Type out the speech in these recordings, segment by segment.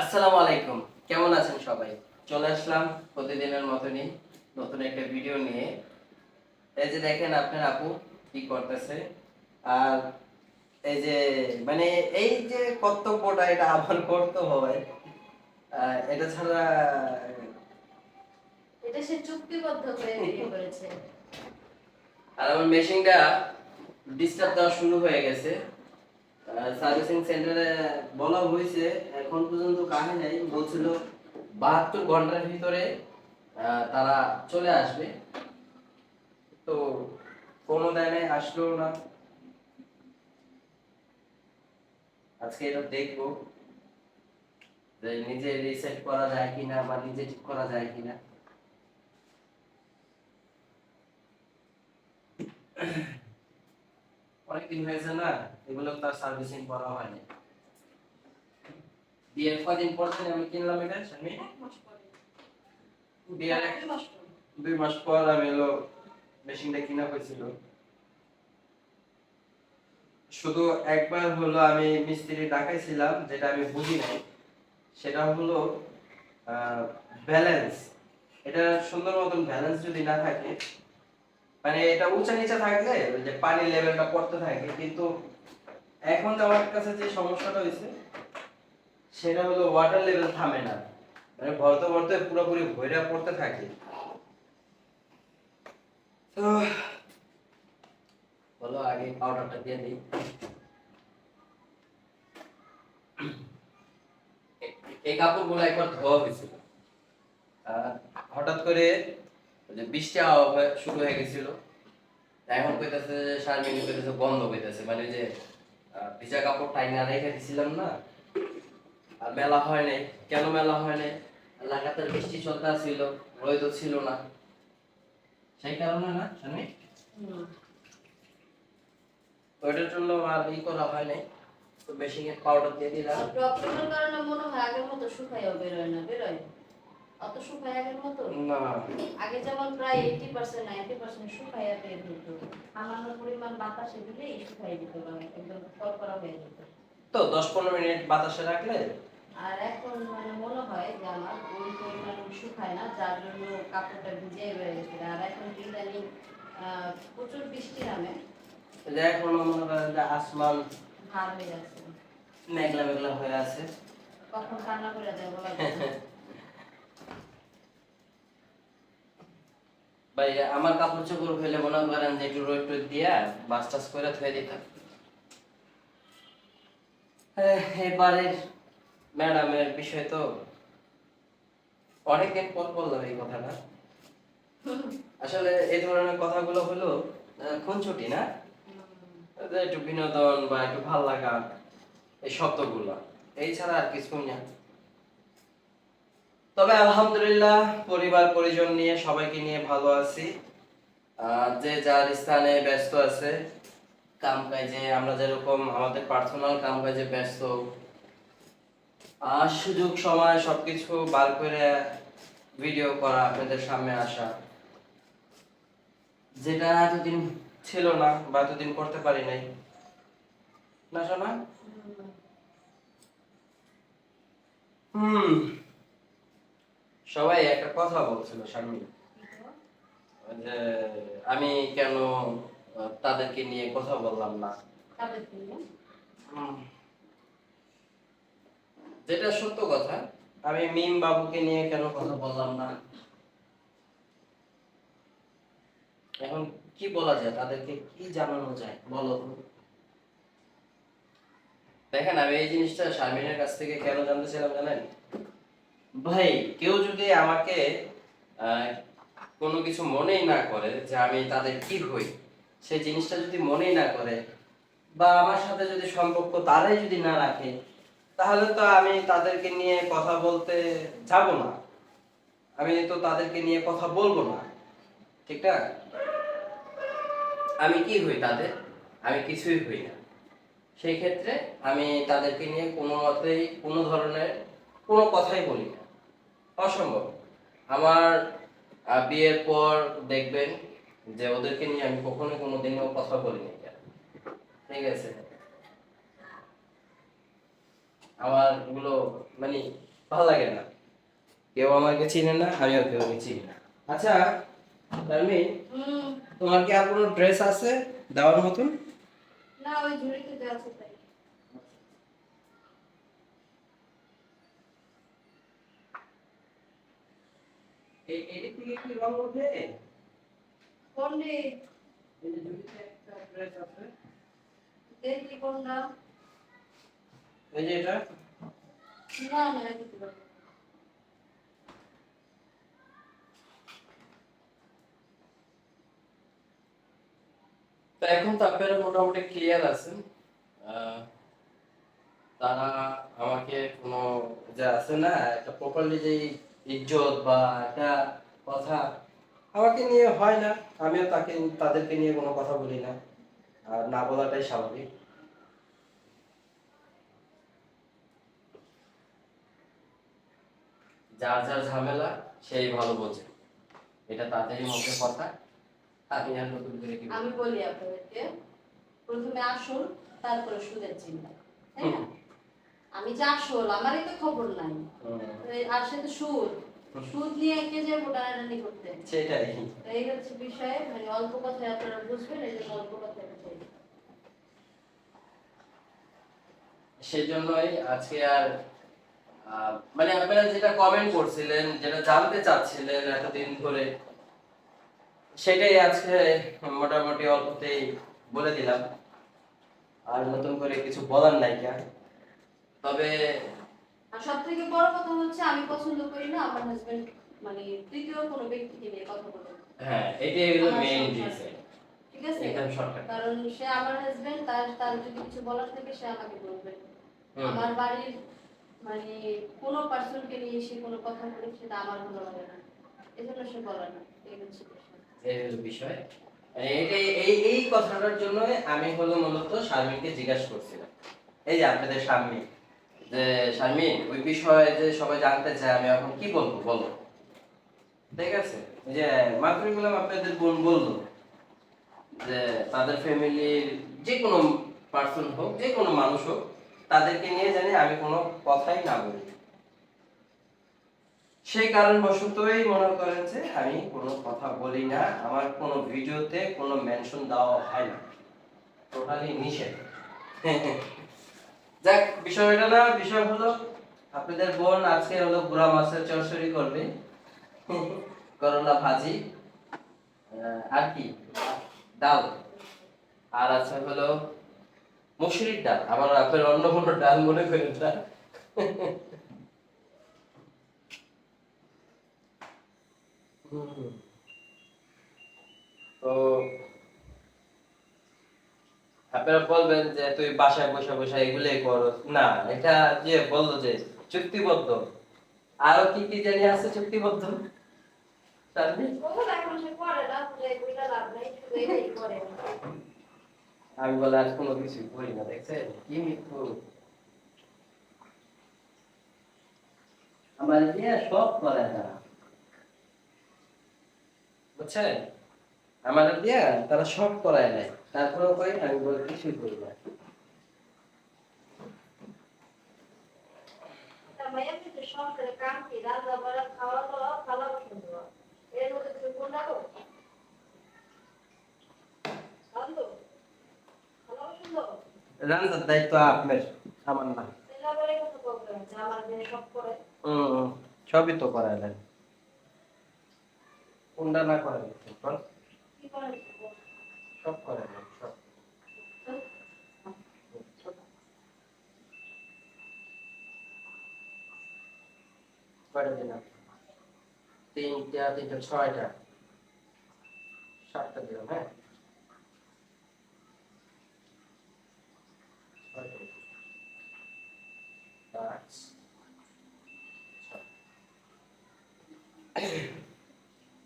আসসালামু আলাইকুম। কেমন আছেন সবাই? চলে আসলাম প্রতিদিনের মতনই নতুন একটা ভিডিও নিয়ে। এই যে দেখেন আপনার আপু কি করতেছে। আর এই যে মানে এই যে কর্তব্যটা এটা আমার করতে হবে। আহ, এটা ছাড়া এটা সে চুক্তিবদ্ধ হয়ে করেছে। আর আমার মেশিনটা ডিস্টার্ব দেওয়া শুরু হয়ে গেছে। সার্ভিসিং সেন্টারে বলা হয়েছে, এখন পর্যন্ত কাহে বলছিল বাহাত্তর ঘণ্টার ভিতরে তারা চলে আসবে। তো কোনো দেয় আসলো না। আজকে এটা দেখব যে নিজে রিসেট করা যায় কিনা বা নিজে ঠিক করা যায় কিনা। অনেকদিন হয়েছে না এগুলো তার সার্ভিসিং করা হয়নি। বিয়ের কদিন পর থেকে আমি কিনলাম এটা আমি বিয়ের দুই মাস পর। আমি এলো মেশিনটা কিনা হয়েছিল। শুধু একবার হলো আমি মিস্ত্রি ডাকাইছিলাম যেটা আমি বুঝি নাই। সেটা হলো ব্যালেন্স এটা সুন্দর মতন ব্যালেন্স যদি না থাকে মানে এটা উঁচা নিচে থাকলে যে পানির লেভেলটা পড়তে থাকে, কিন্তু এখন আমার কাছে যে সমস্যাটা হয়েছে, সেটা হলো ওয়াটার লেভেল থামে না। মানে ভরতে ভরতে পুরোপুরি ভইরা পড়তে থাকে। তো বলো আগে পাউডারটা দিয়ে দিই। এই কাপড়গুলো একবার ধোয়া হয়েছিল। হঠাৎ করে যে বৃষ্টি শুরু হয়ে গেছিল। এখন কইতাছে যে শারমিন কইতাছে বন্ধ কইতাছে। মানে যে ভিজা কাপড় টাইনা রেখে দিছিলাম না আর মেলা হয় নাই। কেন মেলা হয় নাই? লাগাতার বৃষ্টি চলতে ছিল রোদ ছিল না। সেই কারণে না শারমিন ওইটার জন্য আর ই করা হয় নাই। তো বেশি পাউডার দিয়ে দিলাম। প্রবলেমের কারণে মনে হয় আগের মতো শুকাইও বেরোয় না বেরোয় অত শুকায় আগের মতো না। আগে যেমন প্রায় এইটি পার্সেন্ট নাইনটি পার্সেন্ট শুকাইয়া বের হতো সামান্য পরিমাণ বাতাসে দিলেই শুকাই দিত মানে একদম করা হয়ে যেত। তো দশ পনেরো মিনিট বাতাসে রাখলে? আর এখন মানে মনে হয় যে আমার ওই পরিমাণ শুকায় না যার জন্য কাপড়টা ভিজে গেছে। আর এখন ইদানিং আহ, প্রচুর বৃষ্টি নামে। এখন মনে করেন যে আসমান ভার হয়ে যাচ্ছে মেঘলা মেঘলা হয়ে আছে। কখন কান্না করে দেয় বলা যায় না। ভাই আমার কাপড় চোপড় ফেলে মনে করেন যে একটু রোদ টোদ দিয়া বাস টাস করে থয়ে দিতাম। এবারের ম্যাডামের বিষয় তো অনেকদিন পর বললাম এই কথাটা। আসলে এই ধরনের কথাগুলো হলো আহ, খুনছুটি না? একটু বিনোদন বা একটু ভালো লাগা এই শব্দগুলো। এই ছাড়া আর কিছুই না। তবে আলহামদুলিল্লাহ পরিবার, পরিজন নিয়ে সবাইকে নিয়ে ভালো আছি। যে যার স্থানে ব্যস্ত আছে, কাম কাজে আমরা যেরকম আমাদের পার্সোনাল কাম কাজে ব্যস্ত আর সুযোগ, সময় সবকিছু বার করে ভিডিও করা আপনাদের সামনে আসা। যেটা এতদিন ছিল না বা এতদিন করতে পারি নাই। না শোনা? হুম। সবাই একটা কথা বলছিল শারমিন যে আমি কেন তাদেরকে নিয়ে কথা বললাম না। যেটা সত্য কথা আমি মিম বাবুকে নিয়ে কেন কথা বললাম না? এখন কি বলা যায়? তাদেরকে কি জানানো যায়? বলো তো। দেখেন আমি এই জিনিসটা শারমিনের কাছ থেকে কেন জানতে জানেন? ভাই, কেউ যদি আমাকে কোনো কিছু মনেই না করে যে আমি তাদের কি হই সেই জিনিসটা যদি মনেই না করে, বা আমার সাথে যদি সম্পর্ক তারাই যদি না রাখে, তাহলে তো আমি তাদেরকে নিয়ে কথা বলতে যাব না। আমি তো তাদেরকে নিয়ে কথা বলব না। ঠিক না? আমি কি হই তাদের? আমি কিছুই হই না। সেই ক্ষেত্রে আমি তাদেরকে নিয়ে কোনো মতেই কোনো ধরনের কোনো কথাই বলি না। অসম্ভব। আমার বিয়ের পর দেখবেন যে ওদেরকে নিয়ে আমি কখনো কোনো দিনও কথা বলিনি। ঠিক আছে? আমারগুলো মানে ভালো লাগে না। কেউ আমাকে চিনে না আমিও কেউ চিনি না। আচ্ছা হুম। তোমার কি আর কোনো ড্রেস আছে দেওয়ার মতন? না ওই ঝুড়িতে যা আছে তাই এই এদিক থেকে কি রং ওঠে? কোন এই যে ঝুড়িতে একটা ড্রেস আছে। দেখলি কোনটা এই যে এটা? না না এটা দিতে পারব না। তো এখন তো আপনারা মোটামুটি ক্লিয়ার আছেন। আহ, তারা আমাকে কোনো যে আছে না একটা প্রপারলি যে ইজ্জত বা একটা কথা আমাকে নিয়ে হয় না আমিও তাকে তাদেরকে নিয়ে কোনো কথা বলি না। আর না বলাটাই স্বাভাবিক। যার যার ঝামেলা সেই ভালো বোঝে। এটা তাদেরই মুখে কথা। আমি আর নতুন করে কি আমি বলি আপনাদেরকে প্রথমে আসুন তারপরে সুদের চিন্তা। তাই না আমি যে আসল আমারই তো খবর নাই। আর সে তো সুদ। সুদ নিয়ে কে যে টানাটানি করতে? সেটাই। এই হচ্ছে বিষয় মানে অল্প কথায় আপনারা বুঝবেন এই জন্য অল্প কথায় সেজন্যই আজকে আর মানে আপনারা যেটা কমেন্ট করছিলেন যেটা জানতে চাচ্ছিলেন এতদিন ধরে সেটাই আজকে মোটামুটি অল্পতেই বলে দিলাম। আর নতুন করে কিছু বলার নাই কেন তবে আর সব থেকে বড় কথা হচ্ছে আমি পছন্দ করি না আমার হাজবেন্ড মানে তৃতীয় কোনো ব্যক্তিকে নিয়ে কথা বলে। হ্যাঁ এটাই হলো মেইন রিজন ঠিক আছে? একদম শর্টকাট কারণ সে আমার হাজবেন্ড তার তার যদি কিছু বলার থাকে সে আমাকে বলবে। আমার বাড়ির মানে কোনো পার্সনকে নিয়ে সে কোনো কথা বলে সেটা আমার ভালো লাগে না। এজন্য সে বলে না। এই হচ্ছে এই বিষয়। মানে এই এই কথাটার জন্য আমি হলো মূলত শারমিনকে জিজ্ঞাসা করছিলাম। এই যে আপনাদের শারমিন। যে শারমিন, ওই বিষয়ে যে সবাই জানতে চায়, আমি এখন কি বলব, বলো। ঠিক আছে? যে মাত্রই বললাম আপনাদের বোন বলল যে তাদের ফ্যামিলির যে কোনো পার্সন হোক, যে কোনো মানুষ হোক, তাদেরকে নিয়ে জানি আমি কোনো কথাই না বলি। সেই কারণবশতই মনে করেন যে আমি কোনো কথা বলি না, আমার কোনো ভিডিওতে কোনো মেনশন দেওয়া হয় না। টোটালি নিষেধ। যাক বিষয়টা না, বিষয় হলো আপনাদের বোন আজকে হলো গুড়া মাছের চরচড়ি করবে। করলা ভাজি। আর কি? ডাল। আর আছে হলো মুসুরির ডাল। আমার আপনার অন্য কোনো ডাল মনে করেন না। তো আপনারা বলবেন যে তুই বাসায় বসে বসে এগুলোই করো। না, এটা যে বলল যে চুক্তিবদ্ধ। আরও কি কি জানি আছে চুক্তিবদ্ধ? আমি বলে আর কোনো কিছু করি না, দেখছেন? কি মৃত্যু আমার দিয়ে সব করে না। বুঝছেন? আমার দিয়ে তারা সব করায় নাই। তারপরেও কই আমি বলে কিছুই করি না। রান্নার দায়িত্ব আপনার আমার না সবই তো করায় নাই কোনটা না করে কি করে সব করে তিনটা তিনটা ছয়টা। সাতটা দিলাম হ্যাঁ?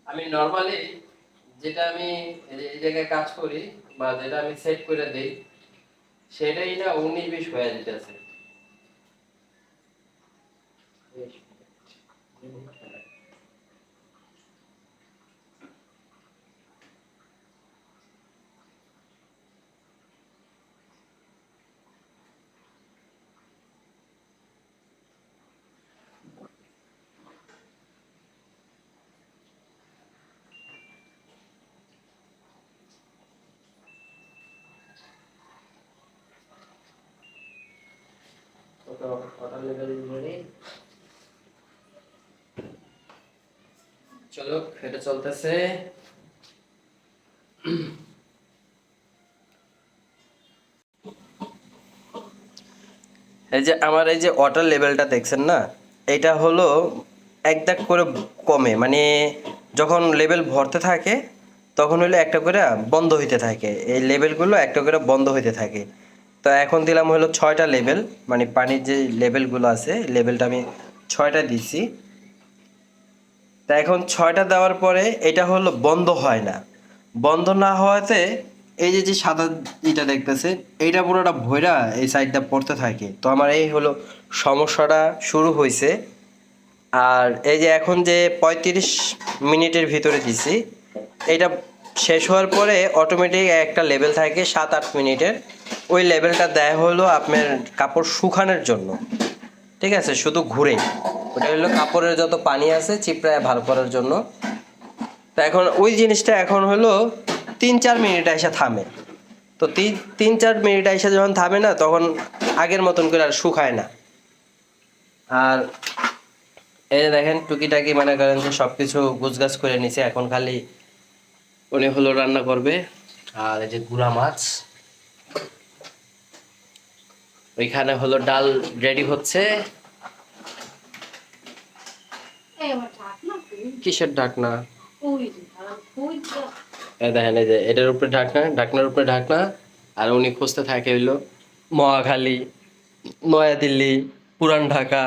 আমি নর্মালি যেটা আমি জায়গায় কাজ করি বা যেটা আমি সেট করে দিই, সেটাই না উনিশ বিশ হয়ে যেতেছে বিশ মিনিট। তো ওয়াটার লেভেল রেডি চলো, এটা চলতেছে। এই যে আমার এই যে ওয়াটার লেভেলটা দেখছেন না, এটা হলো এক দাগ করে কমে মানে যখন লেভেল ভরতে থাকে, তখন হলো একটা করে বন্ধ হইতে থাকে। এই লেভেলগুলো একটা করে বন্ধ হইতে থাকে। তো এখন দিলাম হলো ছয়টা লেভেল মানে পানির যে লেভেলগুলো আছে লেভেলটা আমি ছয়টা দিছি। তা এখন ছয়টা দেওয়ার পরে এটা হলো বন্ধ হয় না। বন্ধ না হওয়াতে এই যে যে সাদা এটা দেখতেছে, এইটা পুরোটা ভৈরা এই সাইডটা পড়তে থাকে। তো আমার এই হলো সমস্যাটা শুরু হয়েছে আর এই যে এখন যে পঁয়ত্রিশ মিনিটের ভিতরে দিছি এটা শেষ হওয়ার পরে অটোমেটিক একটা লেভেল থাকে সাত আট মিনিটের। ওই লেভেলটা দেয় হলো আপনার কাপড় শুকানোর জন্য। ঠিক আছে? শুধু ঘুরে। ওটা হলো কাপড়ের যত পানি আছে চিপড়ায় ভালো করার জন্য। তো এখন ওই জিনিসটা এখন হলো তিন চার মিনিট এসে থামে। তো তিন তিন চার মিনিট এসে যখন থামে না, তখন আগের মতন করে আর শুকায় না। আর এই দেখেন টুকিটাকি মনে করেন যে সব কিছু গুছগাছ করে নিছে, এখন খালি উনি হলো রান্না করবে। আর এই যে গুড়া মাছ। ওইখানে হলো ডাল রেডি হচ্ছে? কিসের ঢাকনা? দেখেন এই যে এটার উপরে ঢাকনা ঢাকনার উপরে ঢাকনা। আর উনি খুঁজতে থাকে হইল মহাখালী নয়াদিল্লি পুরান ঢাকা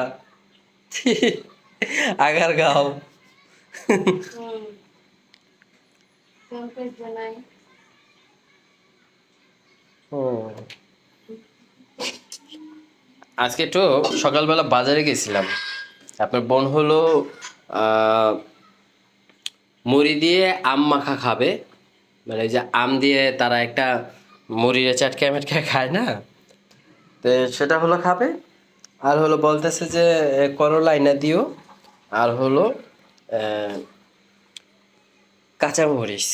আগারগাঁও। জানাই। আজকে একটু সকালবেলা বাজারে গেছিলাম। আপনার বোন হলো মুড়ি দিয়ে আম মাখা খাবে। মানে এই যে আম দিয়ে তারা একটা মুড়িরে চাটকে মেটকে খায় না? তো সেটা হলো খাবে আর হলো বলতেছে যে করলা আইনা দিও। আর হলো আহ, কাঁচামরিচ।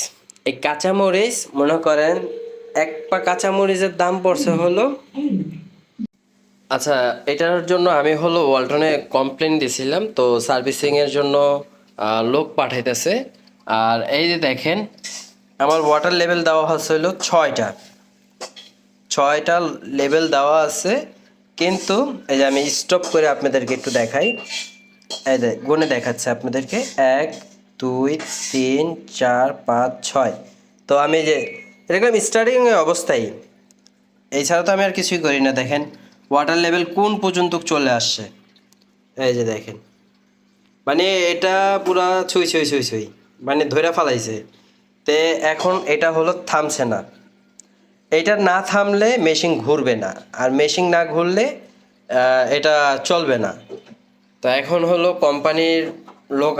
এই কাঁচামরিচ, মনে করেন এক পা কাঁচামরিচের দাম পড়ছে হলো আচ্ছা এটার জন্য আমি হলো ওয়ালটনে কমপ্লেন দিয়েছিলাম তো সার্ভিসিংয়ের জন্য লোক পাঠাইতেছে। আর এই যে দেখেন, আমার ওয়াটার লেভেল দেওয়া হলো ছয়টা। ছয়টা লেভেল দেওয়া আছে, কিন্তু এই যে আমি স্টপ করে আপনাদেরকে একটু দেখাই। এই গুনে দেখাচ্ছে আপনাদেরকে, এক দুই, তিন, চার, পাঁচ, ছয়। তো আমি যে এরকম স্টার্টিং অবস্থায় এছাড়া তো আমি আর কিছুই করি না, দেখেন। ওয়াটার লেভেল কোন পর্যন্ত চলে আসছে? এই যে দেখেন। মানে এটা পুরা ছুঁই ছুঁই ছুঁই ছুঁই। মানে ধরে ফালাইছে। তে এখন এটা হলো থামছে না। এটা না থামলে মেশিন ঘুরবে না। আর মেশিন না ঘুরলে এটা চলবে না। তো এখন হলো কোম্পানির লোক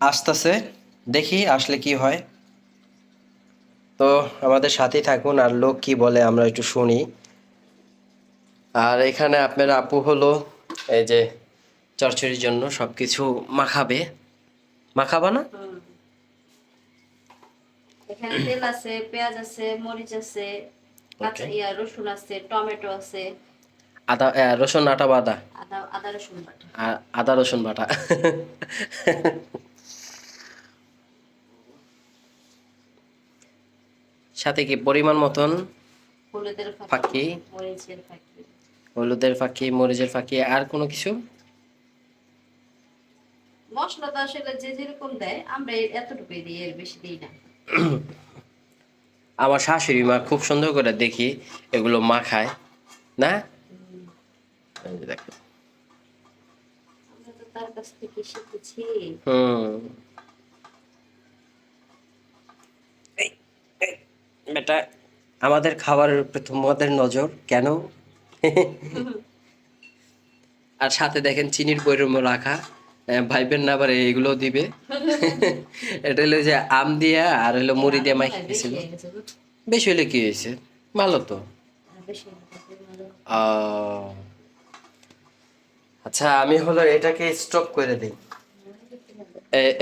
আসতেছে দেখি আসলে কি হয়। তো আমাদের সাথেই থাকুন আর লোক কি বলে আমরা একটু শুনি। আর এখানে আপনার আপু হলো এই যে চরচড়ির জন্য সব কিছু মাখাবে। মাখাবা না? এখানে তেল আছে পেঁয়াজ আছে মরিচ আছে কাঁচা ইয়া রসুন আছে টমেটো আছে। আদা রসুন আটা বাদা? আদা আদা রসুন বাটা। আদা রসুন বাটা। সাথে কি পরিমাণ মতন? হলুদের ফাঁকি হলুদের ফাঁকি মরিচের ফাঁকি আর কোনো কিছু? মশলা তো আসলে যে যেরকম দেয় আমরা এতটুকুই দিই এর বেশি দিই না। আমার শাশুড়ি মা খুব সুন্দর করে দেখি এগুলো মা খায় না দেখো। হুম এই, এই, বেটা আমাদের খাবারের উপরে তোমাদের নজর, কেন? আর সাথে দেখেন চিনির বৈরম রাখা ভাইবেন না আবার এগুলো দিবে। এটা হলো যে আম দিয়া আর হলো মুড়ি দিয়ে দিয়েছিল হয়ে বেশি হলে কি হয়েছে? ভালো তো। হয়ে আচ্ছা আমি হলো এটাকে স্টপ করে দিই।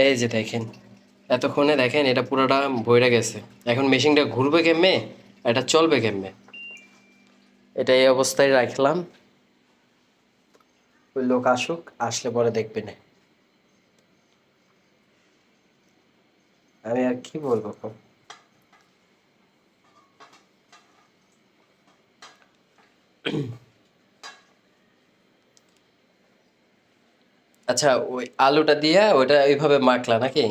এই যে দেখেন। এতক্ষণে দেখেন এটা পুরোটা বইরা গেছে। এখন মেশিনটা ঘুরবে কেমনে? এটা চলবে কেমনে? এটা এই অবস্থায় রাখলাম। ওই লোক আসুক, আসলে পরে দেখবে না। আমি আর কি বলব? আচ্ছা ওই আলুটা দিয়ে ওইটা ওইভাবে মাখলা নাকি?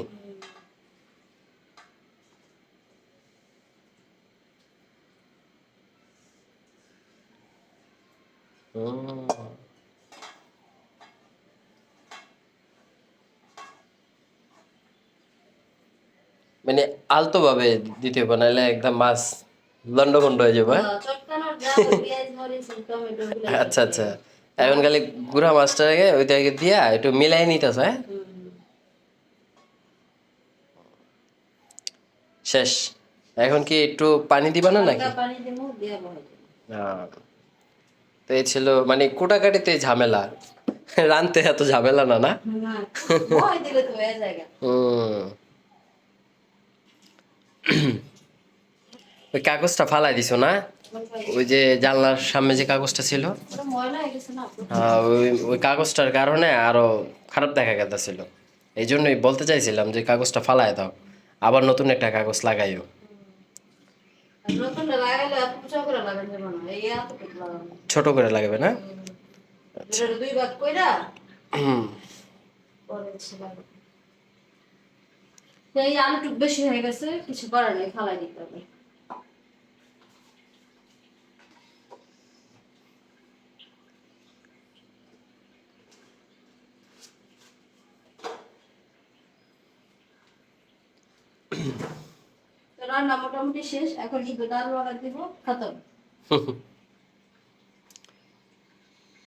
মানে আলতো ভাবে দিতে হবে নাহলে একদম মাছ লন্ডভন্ড হয়ে যাবে হ্যাঁ? আচ্ছা আচ্ছা। এখন খালি গুড়া মাছটা মাছটাকে ওইটাকে দিয়া একটু মিলাই নিতেছ হ্যাঁ? শেষ। এখন কি একটু পানি দিবা না নাকি? পানি দিমু দিয়া বহাই দিমু। আহ, তো এই ছিল মানে কোটাকাটিতে ঝামেলা। রানতে এত ঝামেলা না না? ওই কাগজটা ফালাই দিছো না? ওই যে জানলার সামনে যে কাগজটা ছিল? হয়ে ওই ওই কাগজটার কারণে আরও খারাপ দেখা গেছিল এই জন্যই বলতে চাইছিলাম যে কাগজটা ফালাই দাও আবার নতুন একটা কাগজ লাগাইও। ছোট করে লাগাবে না? দুই ভাগ কইরা এই আলুটুক বেশি হয়ে গেছে কিছু করার নেই ফালাই দিতে হবে। রান্না মোটামুটি শেষ। এখন শুধু ডাল বাগার দিব খতম।